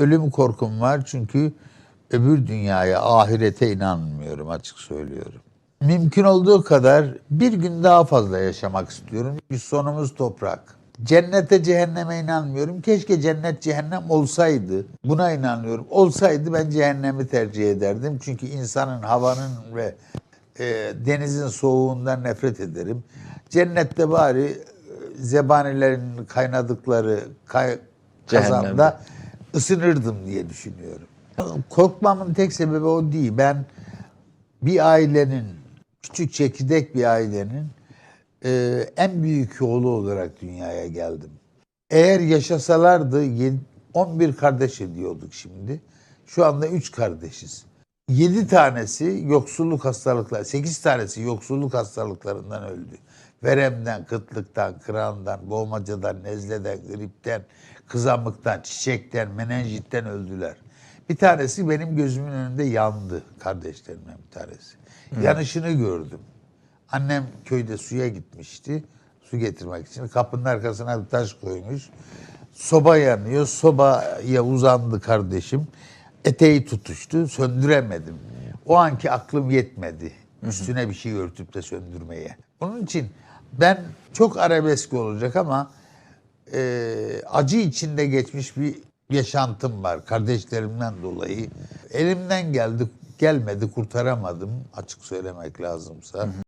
ölüm korkum var çünkü öbür dünyaya, ahirete inanmıyorum açık söylüyorum. Mümkün olduğu kadar bir gün daha fazla yaşamak istiyorum. Çünkü sonumuz toprak. Cennete cehenneme inanmıyorum. Keşke cennet cehennem olsaydı. Buna inanıyorum. Olsaydı ben cehennemi tercih ederdim. Çünkü insanın havanın ve e, denizin soğuğundan nefret ederim. Cennette bari e, zebanilerin kaynadıkları kay, kazanda Cehennemde. Isınırdım diye düşünüyorum. Korkmamın tek sebebi o değil. Ben bir ailenin, küçük çekirdek bir ailenin e, en büyük oğlu olarak dünyaya geldim. Eğer yaşasalardı yedi- 11 kardeş ediyorduk şimdi. Şu anda 3 kardeşiz. 7 tanesi yoksulluk hastalıklar, 8 tanesi yoksulluk hastalıklarından öldü. Veremden, kıtlıktan, kırandan, boğmacadan, nezleden, gripten, kızamıktan, çiçekten, menenjitten öldüler. Bir tanesi benim gözümün önünde yandı kardeşlerimden bir tanesi. Yanışını gördüm. Annem köyde suya gitmişti. Su getirmek için. Kapının arkasına bir taş koymuş. Soba yanıyor. Sobaya uzandı kardeşim. Eteği tutuştu. Söndüremedim. O anki aklım yetmedi. Üstüne bir şey örtüp de söndürmeye. Onun için ben çok arabesk olacak ama e, acı içinde geçmiş bir yaşantım var kardeşlerimden dolayı. Elimden geldi gelmedi kurtaramadım açık söylemek lazımsa.